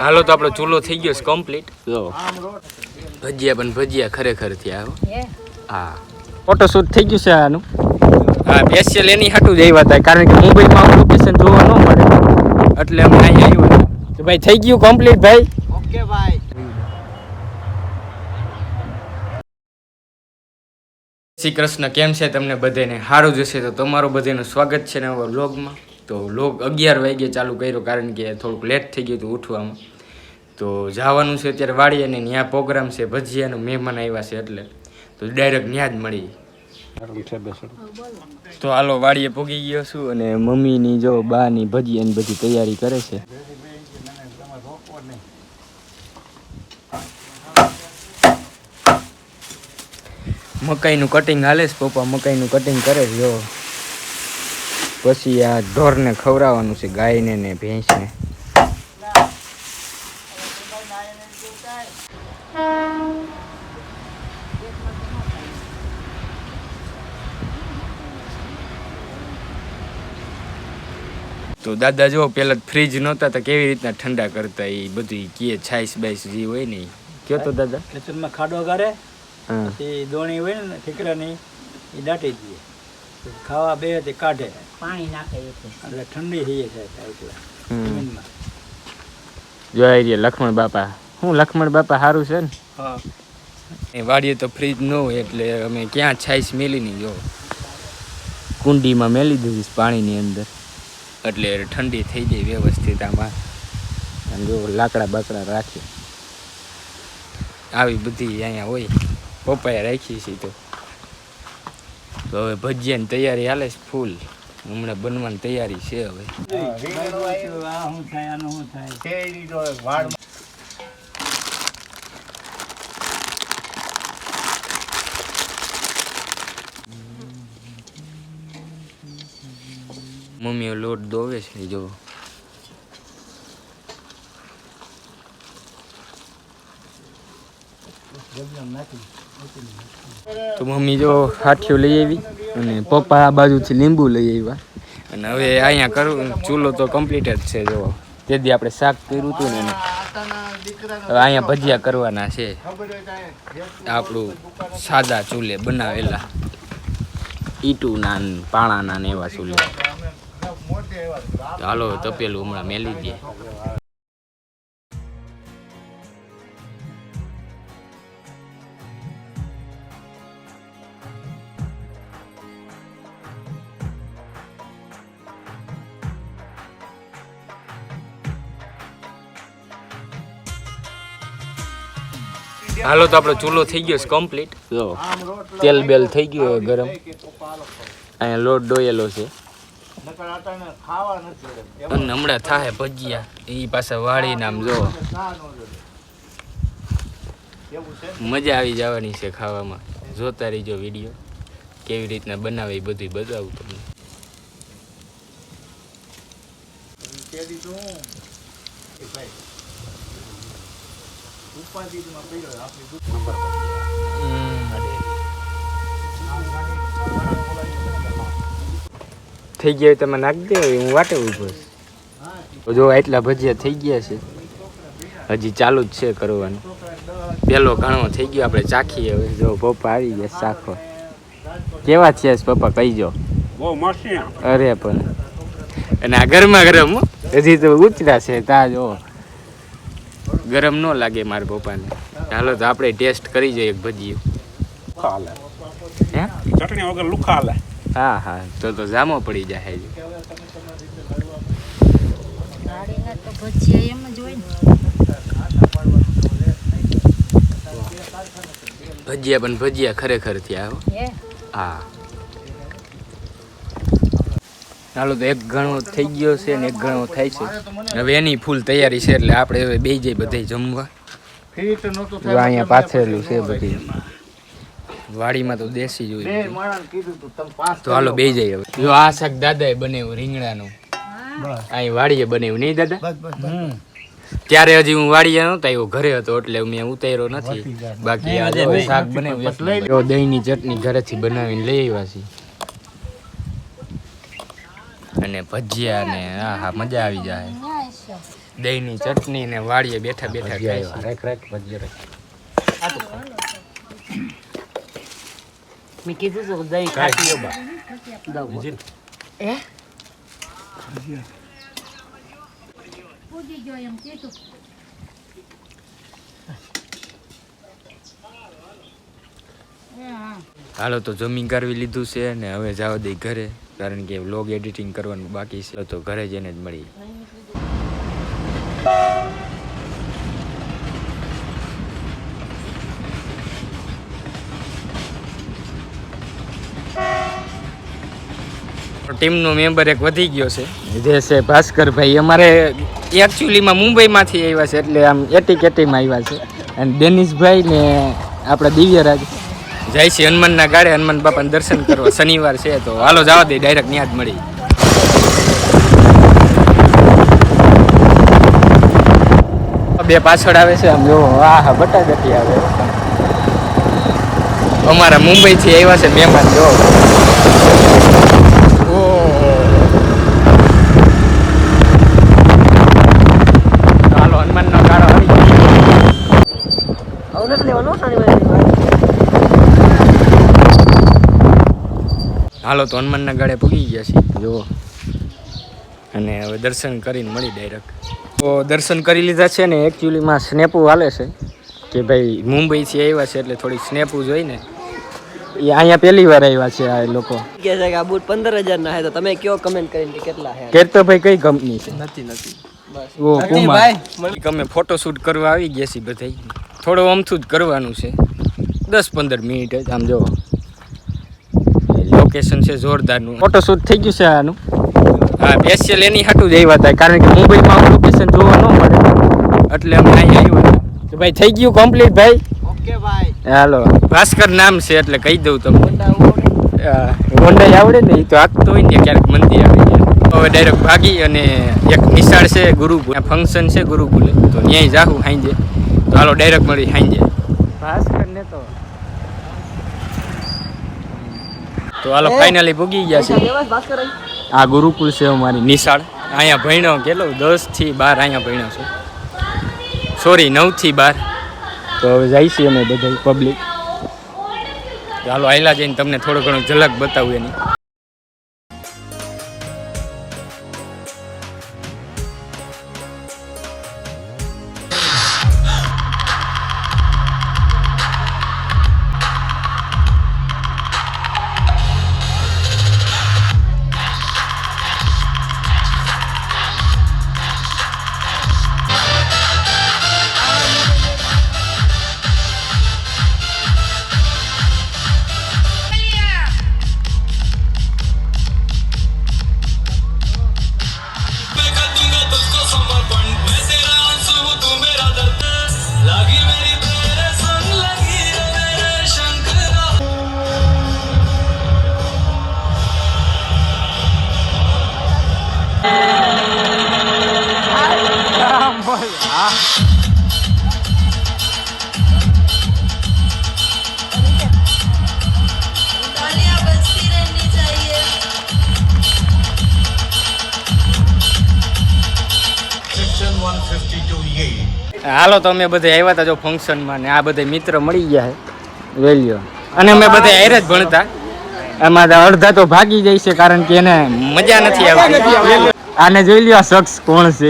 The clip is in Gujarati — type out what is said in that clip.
હાલો તો આપણો ચૂલો થઈ ગયો છે કમ્પ્લીટ જો. ભજીયા પણ ભજીયા ખરેખર થયા હો. હા? ફોટોશૂટ થઈ ગયું છે આનું. હા સ્પેશિયલ એની હાટું જ આવ્યા હતા કારણ કે મુંબઈમાં લોકેશન જોવા ન મળે. એટલે અમે અહીંયા આવ્યું તો ભાઈ થઈ ગયું કમ્પ્લીટ ભાઈ? ઓકે ભાઈ. શ્રી કૃષ્ણ કેમ છે? તમને બધાને સારું જશે તો તમારું બધાનું સ્વાગત છે નવા વ્લોગમાં તો લોક અગિયાર વાગ્યે ચાલુ કર્યો કારણ કે થોડુંક લેટ થઈ ગયું હતું ઉઠવામાં. તો જવાનું છે અત્યારે વાડી અને ત્યાં પ્રોગ્રામ છે ભજીયાનું મહેમાન આવ્યા છે એટલે. તો ડાયરેક્ટ ત્યાં જ મળી. તો હાલો વાડીએ પોગી ગયો છું અને મમ્મીની જો બાની ભજીયાની બધી તૈયારી કરે છે. મકાઈનું કટિંગ હાલે છે પપ્પા મકાઈનું કટિંગ કરે છે જો. પછી આ ઢોરને ખવડાવવાનું છે ગાયને ને ભેંસને. તો દાદા જો પેલા ફ્રીજ નહોતા તો કેવી રીતના ઠંડા કરતા એ બધી કીએ છાઈસ બાઈસ જે હોય ને. કયો તો દાદા? ખેતરમાં ખાડો કરે પછી દોણી હોય ને ઠીકરાની એ દાટી દઈએ. ખાવા બે તે કાઢે. પાણી નાખે એટલે ઠંડી થઈ જાય એટલે. જોઈ લક્ષ્મણ બાપા. હું લક્ષ્મણ બાપા સારું છે ને? હા. એ વાડીએ તો ફ્રીજ ન હોય એટલે અમે ક્યાં છાઈસ મેલી નહીં જો. કુંડીમાં મેલી દીધી પાણીની અંદર. એટલે ઠંડી થઈ જાય વ્યવસ્થિત આમાં. અને જો લાકડા બાકડા રાખીએ આવી બધી અહીંયા હોય. પપ્પાએ રાખી છે તો. તો હવે ભજીયાની તૈયારી હાલે છે ફૂલ. હમણાં બનવાની તૈયારી છે હવે. મમ્મીઓ લોટ દોવે છે જો. તો મમ્મી જો હાથીઓ લઈ આવી અને પપ્પા આ બાજુથી લીંબુ લઈ આવ્યા. અને હવે અહીંયા કરું, ચૂલો તો કમ્પ્લીટ જ છે, જો. તેથી આપણે શાક કર્યું હતું ને હવે અહીંયા ભજીયા કરવાના છે. આપણું સાદા ચૂલે બનાવેલા. ઈટુના પાણાના ને એવા ચૂલે. હાલો, તપેલું હમણાં મેલી દે. હાલો તો આપણો ચૂલો થઈ ગયો છે કમ્પ્લીટ જો, તેલ બેલ થઈ ગયું ગરમ. અહીંયા લોટ ડોયેલો છે. અને હમણાં થાય ભજીયા. એ પાછા વાળીને આમ જો. મજા આવી જવાની છે ખાવામાં. જોતા રહીજો વીડિયો. કેવી રીતના બનાવે એ બધું બતાવું તમને. થઈ ગયા હોય તમે નાખી દે હું વાટે ઊભો છું. જો આટલા ભજીયા થઈ ગયા છે. હજી ચાલુ જ છે કરવાનું. પેલો ઘણો થઈ ગયો આપણે ચાખીએ હવે. જો પપ્પા આવી ગયા ચાખો કેવા છે પપ્પા કહીજો અરે પણ. અને આ ગરમા ગરમ હો. હજી તો ઉતરા છે તા જો. ગરમ ન લાગે મારા પપ્પાને. ચાલો તો આપણે ટેસ્ટ કરી જોઈએ એક ભજીયું. હાલે હે? ચટણી વગર લુખા હાલે હા હા. તો તો જામો પડી જાય હજી. ભજીયા એમ જ હોય ને. ભજીયા પણ ભજીયા ખરેખર થયા હો. ચાલો તો એક ઘણો થઈ ગયો છે ને એક ઘણો થાય છે. હવે એની ફૂલ તૈયારી છે એટલે આપણે હવે બે જઈ બધે જમવા. અહીંયા પાથરેલું છે બધી. વાડીમાં તો દેશી જોઈ તો હાલો બે જઈ હવે. જો આ શાક દાદાએ બનાવ્યું રીંગણાનું. અહીં વાડીએ બનાવ્યું નહીં દાદા? ત્યારે હજી હું વાડીએ નહોતો આવ્યો ઘરે હતો એટલે મેં ઉતાર્યો નથી. બાકી આજે શાક બનાવ્યું દહીંની ચટણી ઘરેથી બનાવીને લઈ આવ્યા છીએ. અને ભજીયા ને હા હા મજા આવી જાય. દહીંની ચટણી ને વાડીએ બેઠા બેઠા ખાય છે. રેખ રેખ ભજીયા રેખ. મેં કીધું તો દહીં ખાટી એ પૂજી દઉં એમ એ હાલો, તો જમીન કરવી લીધું છે ને હવે જવા દઈ ઘરે, કારણ કે વ્લોગ એડિટિંગ કરવાનું બાકી છે. તો ઘરે જઈને જ મળી. ટીમનો મેમ્બર એક વધી ગયો છે. જે છે ભાસ્કરભાઈ, અમારે એકચ્યુઅલીમાં મુંબઈમાંથી આવ્યા છે, એટલે આમ એટી કેટીમાં આવ્યા છે. અને ડેનિશભાઈ ને આપણા દિવ્યરાજ જાય છે હનુમાનના ગાડે હનુમાન બાપાને દર્શન કરવા. શનિવાર છે તો હાલો જવા દે ડાયરેક્ટ ત્યાં મળી. બે પાછળ આવે છે આમ જો આહા હા આવે અમારા મુંબઈથી આવ્યા છે મહેમાન, જો. હાલો, હનુમાનનો ગાળો આવી ગયો. લેવાનો? હાલો તો હનુમાનના ગાળે પૂગી ગયા છીએ. જુઓ. અને હવે દર્શન કરીને મળી ડાયરેક્ટ તો દર્શન કરી લીધા છે ને એકચ્યુઅલીમાં સ્નેપુ હાલે છે. કે ભાઈ મુંબઈથી આવ્યા છે એટલે થોડી સ્નેપો જોઈને. એ અહીંયા પહેલી વાર આવ્યા છે આ લોકો. કે છે કે આ બૂટ પંદર હજાર ના હે તો તમે કયો કમેન્ટ કરીને કે કેટલા હે કેતો ભાઈ કઈ કંપની છે? નથી નથી. ઓ કુમાર અમે ફોટોશૂટ કરવા આવી ગયા છીએ બધા થોડો અમથું જ કરવાનું છે. દસ પંદર મિનિટ જ આમ જો લોકેશન છે જોરદારનું. ફોટોશૂટ થઈ ગયું છે આનું. હા સ્પેશિયલ એની હાટું જ આવ્યા હતા કારણ કે મુંબઈમાં આવું લોકેશન જોવા ન મળે. એટલે અમે અહીં આવ્યું તો ભાઈ થઈ ગયું કમ્પ્લીટ ભાઈ? ઓકે ભાઈ. હાલો. ભાસ્કર નામ છે એટલે કહી દઉં તમને. હોન્ડા આવડે ને? એ તો આપતો હોય ને ક્યારેક મંદી આવી જાય હવે ડાયરેક્ટ ભાગી અને એક નિશાળ છે ગુરુકુલ. ફંક્શન છે ગુરુકુલે. તો ત્યાંય જાહું હાંજે. તો હાલો ડાયરેક્ટ મળી હાંજે. ભાસ્કર ને તો. તો હાલો ફાઇનલી ભૂગી ગયા છે આ ગુરુકુલ છે અમારી નિશાળ. અહીંયા ભણ્યો કેટલો? દસથી બાર અહીંયા ભણ્યો છું. સોરી નવથી બાર. તો હવે જાય છીએ અમે બધા પબ્લિક ચાલો આયલા જઈને તમને થોડો ઘણો ઝલક બતાવું એની. હાલો તો અમે બધા આવ્યા હતા જો ફંક્શનમાં ને આ બધા મિત્ર મળી ગયા છે વેલ્યો. અને અમે બધા હારે જ ભણતા. એમાં તો અડધા તો ભાગી જાય છે કારણ કે એને મજા નથી આવતી. આને જોઈ લ્યો આ શખ્સ કોણ છે